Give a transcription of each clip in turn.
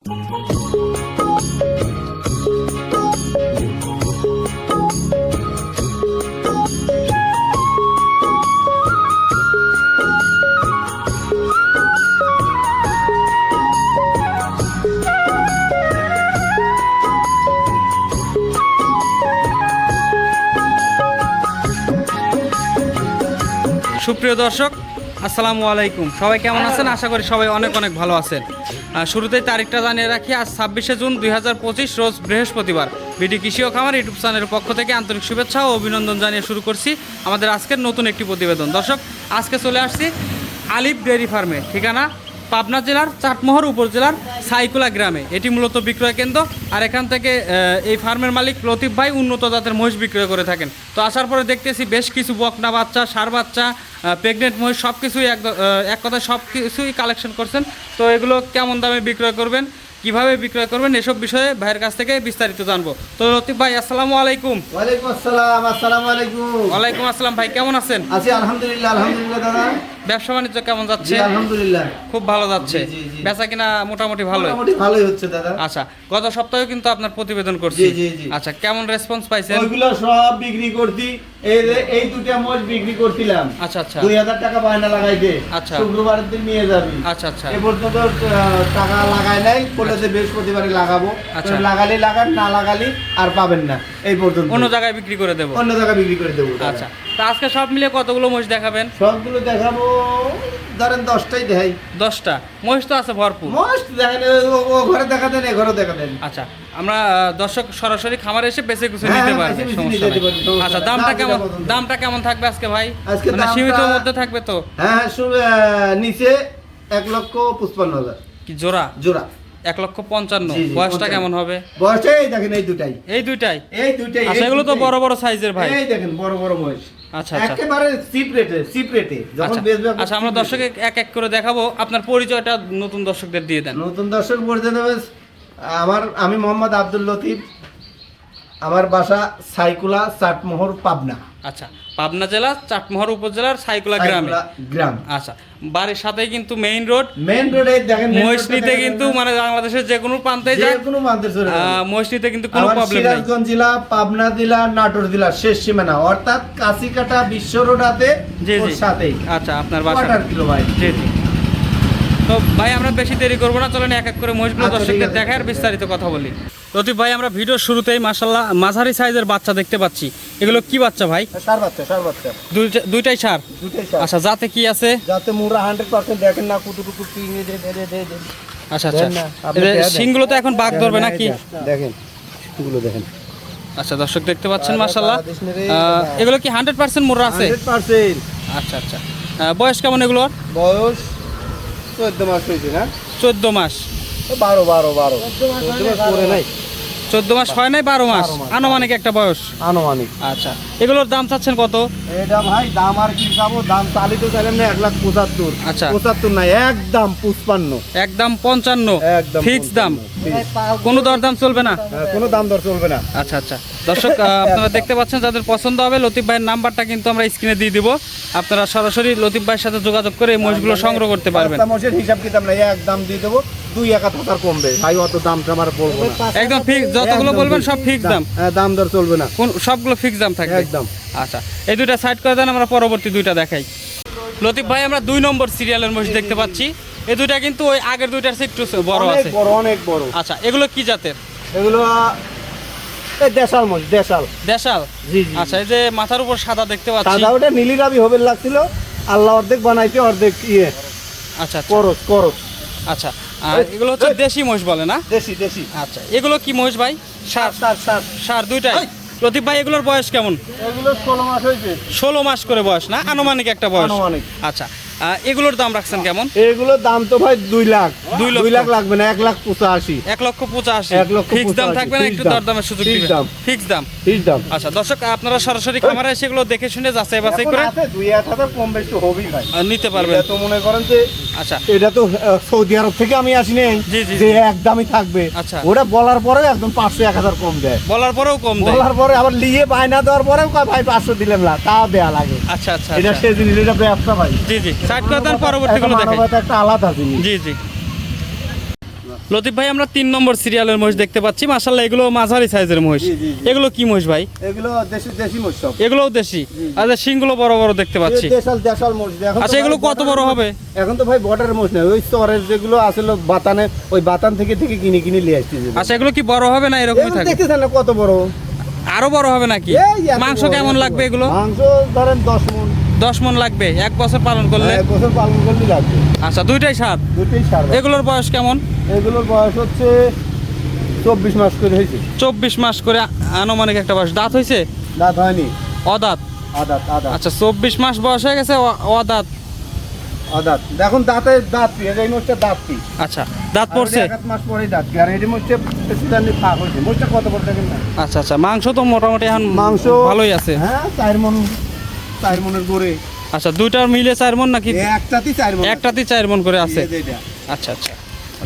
সুপ্রিয় দর্শক আসসালামু আলাইকুম। সবাই কেমন আছেন? আশা করি সবাই অনেক অনেক ভালো আছেন। শুরুতেই তারিখটা জানিয়ে রাখি, আজ ছাব্বিশে জুন দুই হাজার পঁচিশ, রোজ বৃহস্পতিবার। বিডি কৃষি ও খামার ইউটিউব চ্যানেলের পক্ষ থেকে আন্তরিক শুভেচ্ছা ও অভিনন্দন জানিয়ে শুরু করছি আমাদের আজকের নতুন একটি প্রতিবেদন। দর্শক, আজকে চলে আসছি আলিফ ডেয়ারি ফার্মে। ঠিকানা? পাবনা জেলার চাটমোহর উপজেলার সাইকুলা গ্রামে। এটি মূলত বিক্রয় কেন্দ্র। আর এখান থেকে এই ফার্মের মালিক লতিফ ভাই উন্নত জাতের মহিষ বিক্রয় করে থাকেন। তো আসার পরে দেখতেছি বেশ কিছু বকনা বাচ্চা সার বাচ্চা প্রেগনেন্ট মহিষ সব কিছুই এক এক কথায় সব কিছুই কালেকশন করছেন। তো এগুলো কেমন দামে বিক্রয় করবেন কীভাবে বিক্রয় করবেন এসব বিষয়ে ভাইয়ের কাছ থেকে বিস্তারিত জানব। তো লতিফ ভাই আসসালামু আলাইকুম। ওয়ালাইকুম আসসালাম আসসালামু আলাইকুম। ওয়ালাইকুম আসসালাম ভাই কেমন আছেন? আছি আলহামদুলিল্লাহ আলহামদুলিল্লাহ দাদা। ব্যবসা বাণিজ্য কেমন যাচ্ছে? আলহামদুলিল্লাহ। খুব ভালো যাচ্ছে। বেচা কিনা মোটামুটি ভালো মোটামুটি ভালোই হচ্ছে দাদা। আচ্ছা গত সপ্তাহে কিন্তু আপনার প্রতিবেদন করছি। আচ্ছা কেমন রেসপন্স পাইছেন? ওইগুলো সব বিক্রি করতি এই এই দুটা মোষ বিক্রি করছিলাম। আচ্ছা আচ্ছা। দুই হাজার টাকা বায়না লাগাইতে আচ্ছা। শুক্রবারের দিন নিয়ে যাবি। আচ্ছা আচ্ছা। এ পর্যন্ত টাকা লাগাই নাই। বলে যে বৃহস্পতিবারে লাগাবো। আচ্ছা। লাগালে লাগান না লাগালি আর পাবেন না। এই পর্যন্ত। অন্য জায়গায় বিক্রি করে দেবো। অন্য জায়গায় বিক্রি করে দেবো আচ্ছা। তা আজকে সব মিলিয়ে কতগুলো মহিষ দেখাবেন? সবগুলো দেখাবো ধরেন দশটাই দেখাই। দশটা। মহিষ তো আছে ভরপুর। মোস্ট দেখেন ও- ঘরে দেখা দেন এ ঘরে দেখা দেন আচ্ছা আমরা দর্শক সরাসরি খামারে এসে বেঁচে কিছু হ্যাঁ, নিতে হ্যাঁ, পারবে বেছে বেছে সমস্যা নেই। আচ্ছা দামটা কেমন? দামটা কেমন থাকবে আজকে ভাই? আজকে মানে সীমিতর মধ্যে থাকবে তো? হ্যাঁ হ্যাঁ নিচে এক লক্ষ পঁচপান্ন হাজার। কি জোড়া? জোড়া। এক লক্ষ পঞ্চান্ন। বয়সটা কেমন হবে? বয়সে এই দেখেন এই দুটাই। এই দুইটাই এই দুটাই আচ্ছা এগুলো তো বড় বড় সাইজের ভাই। এই দেখেন বড় বড় মহিষ। আচ্ছা আচ্ছা। একেবারে চিপ রেটে চিপ রেটে যখন আচ্ছা আচ্ছা আমরা দর্শকে এক এক করে দেখাবো আপনার পরিচয়টা নতুন দর্শকদের দিয়ে দেন। নতুন দর্শক পরিচয় দেবে আমার আমি মোহাম্মদ আব্দুল লতিফ আমার বাসা সাইকুলা চাটমোহর পাবনা। আচ্ছা পাবনা জেলা চাটমোহর উপজেলার সাইকুলা গ্রামে? গ্রাম। আচ্ছা বাড়ির সাথেই কিন্তু মেইন রোড মেইন রোডে দেখেন main মহিষ roadটা নিতে দেখেন কিন্তু মানে বাংলাদেশের যে কোনো প্রান্তে যে যায় কোনো প্রান্তে চলে যাবে। আহ, কিন্তু কোনো প্রবলেম নেই। সিরাজগঞ্জ জেলা পাবনা জেলা নাটোর জেলা শেষ সীমানা। অর্থাৎ কাশিকাটা বিশ্ব রোডাতে জি ওর জি। সাথেই। আচ্ছা আপনার বাসা। কোয়ার্টার কিলো ভাই। জি জি। তো ভাই আমরা বেশি দেরি করব না চলেন এক এক করে মহিষগুলো আচ্ছা, দর্শকদের আছে। দেখার বিস্তারিত কথা বলি। লতিফ ভাই আমরা ভিডিওর শুরুতেই মাসাল্লাহ মাঝারি সাইজের বাচ্চা দেখতে পাচ্ছি। এগুলো কি বাচ্চা ভাই? সার বাচ্চা সার বাচ্চা। দুইটা- দুইটাই সার? আচ্ছা যাতে কি আছে? যাতে মুরা হান্ড্রেড পার্সেন্ট দেখেন না আচ্ছা আচ্ছা। শিংগুলো তো এখন বাঘ ধরবে নাকি? দেখেন আচ্ছা দর্শক দেখতে পাচ্ছেন মাসাল্লাহ এগুলো কি হান্ড্রেড পার্সেন্ট মোড়া আছে? আচ্ছা আচ্ছা। বয়স কেমন এগুলোর? বয়স চোদ্দ মাস হয়েছে না? চোদ্দ মাস। বারো বারো বারো। চোদ্দ মাস নাই চোদ্দ মাস হয় নাই বারো মাস? আনুমানিক একটা বয়স? আনুমানিক। আচ্ছা। এগুলোর দাম চাচ্ছেন কত? এটা ভাই দাম আর কি চাবো? দাম চালিত চাইলেন না এক লাখ পঁচাত্তর। আচ্ছা। পঁচাত্তর না একদম একদম পঞ্চান্ন। একদম ফিক্স দাম। কোনো দরদাম চলবে না? হ্যাঁ, কোনো দাম দর চলবে না। আচ্ছা আচ্ছা। দর্শক আপনারা দেখতে পাচ্ছেন যাদের পছন্দ হবে লতিফ ভাইয়ের নাম্বারটা কিন্তু আমরা স্ক্রিনে দিয়ে দিব। আপনারা সরাসরি লতিফ ভাইয়ের সাথে যোগাযোগ করে এই মহিষগুলো সংগ্রহ করতে পারবেন। মাসের হিসাব কিতাব না এক দাম দিয়ে দেবো। দুই এক হাত হাজার কমবে। ভাই অত দামটা আমার বলব না। একদম ফিক্স যতগুলো বলবেন সব ফিক্স দাম। হ্যাঁ, দাম দর চলবে না। কোন সবগুলো ফিক্স দাম থাকবে। একদম। আচ্ছা এই দুইটা সাইড করে দেন আমরা পরবর্তী দুইটা দেখাই। লতিফ ভাই আমরা দুই নম্বর সিরিয়ালের মহিষ দেখতে পাচ্ছি। এই দুইটা কিন্তু ওই আগের দুইটার চেয়ে একটু বড় অনেক আছে। বড় অনেক বড়। আচ্ছা এগুলো কি জাতের? এগুলো দেশাল মোষ দেশাল। দেশাল? জি জি আচ্ছা এই যে মাথার উপর সাদা দেখতে পাচ্ছি। সাদা ওটা নীলি রাবি হবে লাগছিল। আল্লাহ অর্ধেক বানাইছে অর্ধেক ইয়ে। আচ্ছা আচ্ছা। করস করস। আচ্ছা আর এগুলো হচ্ছে দেশি মহিষ বলে না? দেশি দেশি। আচ্ছা এগুলো কি মহিষ ভাই? সার। সার সার সার। দুইটাই? প্রদীপ ভাই এগুলোর বয়স কেমন? এগুলো ষোলো মাস হয়েছে। ষোলো মাস করে বয়স না? আনুমানিক একটা বয়স। আনুমানিক। আচ্ছা এগুলোর দাম রাখছেন কেমন? এগুলোর দাম তো ভাই দুই লাখ। দুই লক্ষ। দুই লাখ লাগবে না এক লাখ পঁচাশি। এক লক্ষ পঁচাশি। এক লক্ষ ফিক্স দাম থাকবে না? একটু দাম, দরদামের সুযোগ দিবেন। দাম। ফিক্স দাম। ঠিক দাম। আচ্ছা দর্শক আপনারা সরাসরি খামারে সেগুলো দেখে শুনে যাচাই বাছাই করে দুই এক হাজার কম বেশি হবেই ভাই। নিতে পারবেন। এটা তো মনে করেন যে আচ্ছা। এটা তো সৌদি আরব থেকে আমি আসি নাই যে। একদমই থাকবে। আচ্ছা। ওটা বলার পরেও একদম পাঁচশো এক হাজার কম দেয়। বলার পরেও কম দেয়। বলার পরে আবার লিয়ে বায়না দেওয়ার পরেও ভাই পাঁচশো দিলাম না তাও দেয়া লাগে। আচ্ছা আচ্ছা এটা আচ্ছা। সে জিনিস এটা ব্যবসা ভাই। জি জি। সাইড করে দেন পরবর্তীগুলো একটা আলাদা জিনিস। জি জি। লতিফ ভাই আমরা তিন নম্বর সিরিয়ালের মহিষ দেখতে পাচ্ছি। এগুলো মাঝারি সাইজের মহিষ। এগুলো কি মহিষ ভাই? এগুলো দেশি দেশি মোষ সব। এগুলোও দেশি। আচ্ছা শিংগুলো বড় বড় দেখতে পাচ্ছি। দেশাল দেশাল মোষ আচ্ছা, এগুলো কত বড় হবে? এখন তো ভাই বর্ডারের মোষ নেই ওই চরের যেগুলো আসলে বাতানে ওই বাতান থেকে থেকে কিনে কিনে নিয়ে আসছি আচ্ছা এগুলো কি বড় হবে না এরকমই থাকবে? দেখতেছেন না কত বড়? আরও বড় হবে নাকি? মাংস কেমন লাগবে এগুলো? মাংস ধরেন দশ মন দশ মন লাগবে এক বছর পালন করলে? এক বছর পালন করলে লাগবে। আচ্ছা দুইটাই সাত দুটোই সার এগুলোর বয়স কেমন? এগুলোর বয়স হচ্ছে চব্বিশ মাস করে হয়েছে। চব্বিশ মাস করে আনুমানিক একটা বয়স। দাঁত হয়েছে? দাঁত হয়নি। অদাঁত? আদাত আদাত আচ্ছা চব্বিশ মাস বয়স হয়ে গেছে অদাঁত? আদাত দেখুন দাঁতে দাঁত কি এই মোষটা দাঁত কি আচ্ছা দাঁত পড়ছে? এক মাস পরেই দাঁত। কি আর এই মোষটা সুদানি ফাঁক হয়েছে। মোষটা কত বড় দেখেন না? আচ্ছা আচ্ছা মাংস তো মোটামুটি এখন মাংস ভালোই আছে। হ্যাঁ চার মন চার মনের গড়ে। আচ্ছা দুইটার মিলে চার মন নাকি? একটাতেই চার মন। একটাতেই চার মন করে আছে। আচ্ছা আচ্ছা।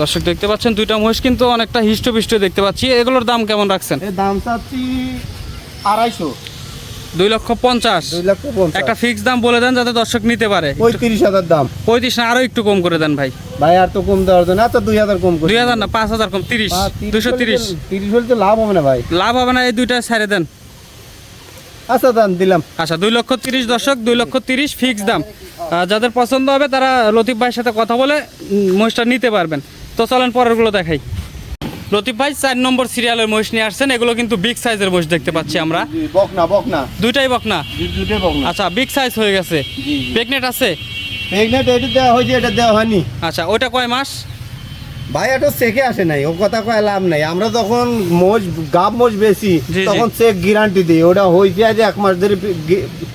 দর্শক দেখতে পাচ্ছেন দুইটা মহিষ কিন্তু অনেকটা হিষ্টপিষ্ট দেখতে পাচ্ছি। এগুলোর দাম কেমন রাখছেন? দাম চাচ্ছি আড়াইশো। দুই লক্ষ পঞ্চাশ। একটা ফিক্স দাম বলে দেন যাতে দর্শক নিতে পারে। পঁয়ত্রিশ হাজার দাম। পঁয়ত্রিশ না আরও একটু কম করে দেন ভাই। ভাই আর তো কম দেওয়ার জন্য। আচ্ছা দুই হাজার কম দুই হাজার না পাঁচ হাজার কম তিরিশ দুশো তিরিশ। তিরিশ হলে তো লাভ হবে না ভাই। লাভ হবে না এই দুইটা ছেড়ে দেন। আচ্ছা দাম দিলাম। আচ্ছা দুই লক্ষ তিরিশ দর্শক দুই লক্ষ তিরিশ ফিক্স দাম। যাদের পছন্দ হবে তারা লতিফ ভাইয়ের সাথে কথা বলে মহিষটা নিতে পারবেন। তো চলেন পরেরগুলো দেখাই। লতিফ ভাই চার নম্বর সিরিয়ালের মহিষ নিয়ে আসছেন। এগুলো কিন্তু বিগ সাইজের মহিষ দেখতে পাচ্ছি আমরা। বকনা বকনা। দুইটাই বকনা? দু- বকনা। আচ্ছা বিগ সাইজ হয়ে গেছে। প্রেগনেন্ট আছে? প্রেগনেন্ট এটা দেওয়া হয়েছে এটা দেওয়া হয়নি। আচ্ছা ওটা কয় মাস? ভাই এটা চেকে আসে নাই। ও কথা কয় লাভ নাই। আমরা যখন মোজ গাব মোজ বেশি। তখন চেক গ্যারান্টি দিই ওটা হয়েছে আজ এক মাস ধরে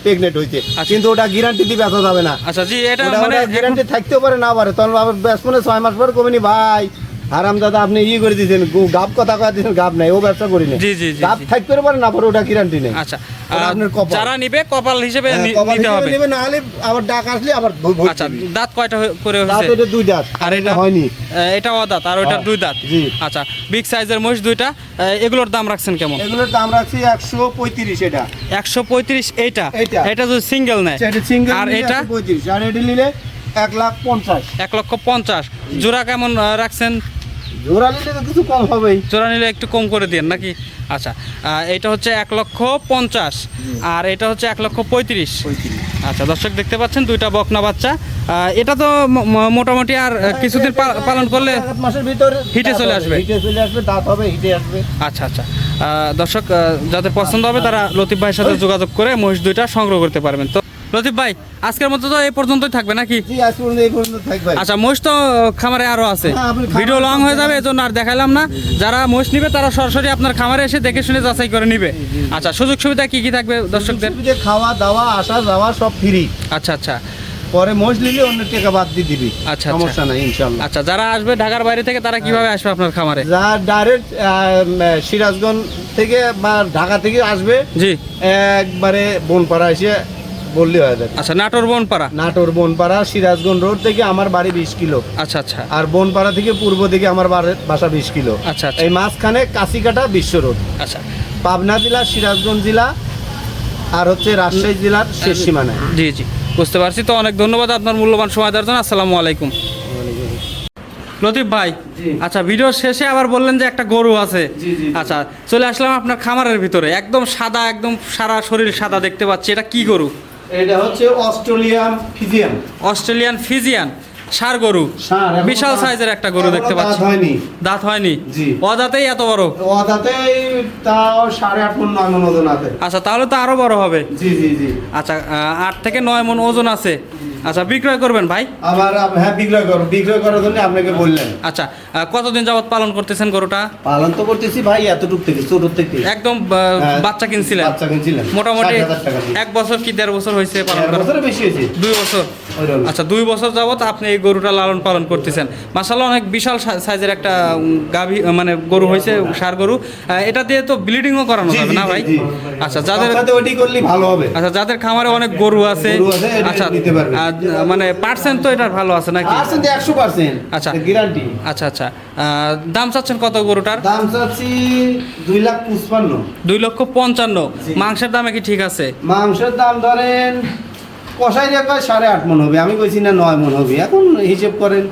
প্রেগনেন্ট হয়েছে কিন্তু ওটা গ্যারান্টি দিয়ে বেচা যাবে না। আচ্ছা জি এটা মানে গ্যারান্টি থাকতেও পারে না পারে। তখন আবার বেসপনে ছয় মাস পর কমিনি ভাই আরাম দাদা আপনি ই করে দিয়েছেন গাব কথা কয়ে দিয়েছেন গাব নাই ও ব্যবসা করি না জি, জি, গাব থাকতে পারে না পারে ওটা গ্যারান্টি নেই। আচ্ছা আপনার কপাল। যারা নিবে কপাল হিসেবে হ্যাঁ, নিতে হবে। নেবে, না হলে আবার ডাক আসলে আবার আচ্ছা দাঁত কয়টা করে দাঁত হয়েছে? এটা দুই দাঁত আর এটা হয়নি। এটা অদাঁত আর ওটা হ্যাঁ, দুই দাঁত। জি। আচ্ছা বিগ সাইজের মহিষ দুইটা এগুলোর দাম রাখছেন কেমন? এগুলোর দাম রাখছি একশো পঁয়ত্রিশ এটা। একশো পঁয়ত্রিশ এইটা? এইটা। এটা যদি সিঙ্গেল নেয়। সিঙ্গেল আর এটা? পঁয়ত্রিশ আর এটা নিলে এক লাখ পঞ্চাশ। এক লক্ষ পঞ্চাশ। জোড়া কেমন রাখছেন? জোড়া নিলে তো কিছু কম হবেই। জোড়া নিলে একটু কম করে দিন নাকি? আচ্ছা এটা হচ্ছে এক লক্ষ পঞ্চাশ আর এটা হচ্ছে এক লক্ষ পঁয়ত্রিশ। আচ্ছা দর্শক দেখতে পাচ্ছেন দুইটা বকনা বাচ্চা। এটা তো মোটামুটি আর কিছুদিন পালন করলে এক মাসের ভিতরে হিটে চলে আসবে। হিটে চলে আসবে দাঁত হবে হিটে আসবে। আচ্ছা আচ্ছা। দর্শক যাদের পছন্দ হবে তারা লতিফ ভাইয়ের সাথে যোগাযোগ করে মহিষ দুইটা সংগ্রহ করতে পারবেন। তো লতিফ ভাই আজকের মতো তো এই পর্যন্তই থাকবে নাকি? আচ্ছা মোষ তো খামারে আরও আছে। হ্যাঁ, ভিডিও লং হয়ে যাবে এজন্য আর দেখালাম না। যারা মোষ নিবে তারা সরাসরি আপনার খামারে এসে দেখে শুনে যাচাই করে নিবে। আচ্ছা সুযোগ সুবিধা কি কি থাকবে দর্শকদের? খাওয়া দাওয়া আসা যাওয়া সব ফ্রি আচ্ছা আচ্ছা। পরে মোষ নিলে অন্য টাকা বাদ দিয়ে দিবি। আচ্ছা, আচ্ছা। সমস্যা নাই ইনশাল্লাহ আচ্ছা যারা আসবে ঢাকার বাইরে থেকে তারা কীভাবে আসবে আপনার খামারে? যা ডাইরেক্ট সিরাজগঞ্জ থেকে বা ঢাকা থেকে আসবে। জি। একবারে বনপাড়া এসে বললে হয়ে যাবে আচ্ছা নাটোর বনপাড়া? নাটোর বনপাড়া সিরাজগঞ্জ রোড থেকে আমার বাড়ি বিশ কিলো। আচ্ছা আচ্ছা। আর বনপাড়া থেকে পূর্ব দিকে আমার বাসা বিশ কিলো। আচ্ছা আচ্ছা। এই মাঝখানে কাশিকাটা বিশ্ব রোড। আচ্ছা। পাবনা জেলা সিরাজগঞ্জ জেলা আর হচ্ছে রাজশাহী জেলার শেষ সীমানায়। জি জি। বুঝতে পারছি তো অনেক ধন্যবাদ আপনার মূল্যবান সময় দেওয়ার জন্য। আসসালামু আলাইকুম। লতিফ ভাই আচ্ছা ভিডিও শেষে আবার বললেন যে একটা গরু আছে। আচ্ছা চলে আসলাম আপনার খামারের ভিতরে। একদম সাদা একদম সারা শরীর সাদা দেখতে পাচ্ছি। এটা কি গরু? এটা হচ্ছে অস্ট্রেলিয়ান ফিজিয়ান। অস্ট্রেলিয়ান ফিজিয়ান সার গরু। বিশাল সাইজের একটা গরু দেখতে দাঁত পাচ্ছি। হয়নি। দাঁত হয়নি। অদাতেই এত বড়? অদাতেই তাও সাড়ে আট মন নয় মন ওজন আছে। আচ্ছা তাহলে তো আরও বড় হবে। জি জি জি। আচ্ছা আট থেকে নয় মন ওজন আছে। আচ্ছা বিক্রয় করবেন ভাই? আবার হ্যাঁ বিক্রয় করো বিক্রয় করার জন্য আপনাকে বললেন। আচ্ছা কতদিন যাবত পালন করতেছেন গরুটা? পালন তো করতেছি ভাই এতটুক থেকে ছোট থেকে। একদম হ্যাঁ, বাচ্চা কিনছিলেন? বাচ্চা কিনছিলেন মোটামুটি 60,000 টাকা এক বছর কি দেড় বছর হয়েছে পালন করা? বছরের বেশি হয়েছে। দুই বছর। আচ্ছা দুই বছর যাবত আপনি এই গরুটা লালন পালন করতেছেন। মাসাল্লাহ অনেক বিশাল সাইজের একটা গাভী মানে গরু হয়েছে সার গরু। এটা দিয়ে তো ব্লিডিংও করানো যাবে না ভাই? আচ্ছা যাদের ওইটি করলে ভালো হবে। আচ্ছা যাদের খামারে অনেক গরু আছে গরু আছে, আচ্ছা মানে পার্সেন্ট তো এটার ভালো আছে নাকি? পার্সেন্ট একশো পার্সেন্ট আচ্ছা। গ্যারান্টি আচ্ছা আচ্ছা। দাম চাচ্ছেন কত গরুটার? দাম চাচ্ছি দুই লাখ পঁচপান্ন। দুই লক্ষ পঞ্চান্ন। জি। মাংসের দামে কি ঠিক আছে? মাংসের দাম ধরেন কষাই রেখে সাড়ে আট মন হবে আমি কইছি না নয় মন হবে এখন হিসেব করেন।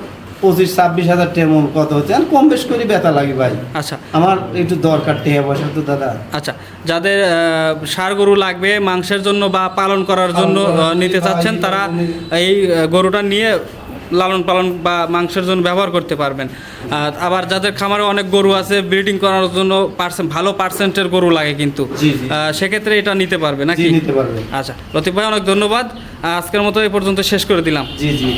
পঁচিশ ছাব্বিশ হাজার টাকা মন কত হচ্ছে? কম বেশ করে বেতা লাগে ভাই। আচ্ছা। আমার একটু দরকার টেয়া পয়সা তো দাদা। আচ্ছা যাদের ষাঁড় গরু লাগবে মাংসের জন্য বা পালন করার জন্য নিতে চাচ্ছেন তারা এই গরুটা নিয়ে লালন পালন বা মাংসের জন্য ব্যবহার করতে পারবেন। আবার যাদের খামারে অনেক গরু আছে ব্রিডিং করার জন্য পার্সেন্ট ভালো পার্সেন্টের গরু লাগে কিন্তু। সেক্ষেত্রে এটা নিতে পারবে নাকি? নিতে পারবে। আচ্ছা লতিফ ভাই অনেক ধন্যবাদ। আজকের মতো এই পর্যন্ত শেষ করে দিলাম। জি জি।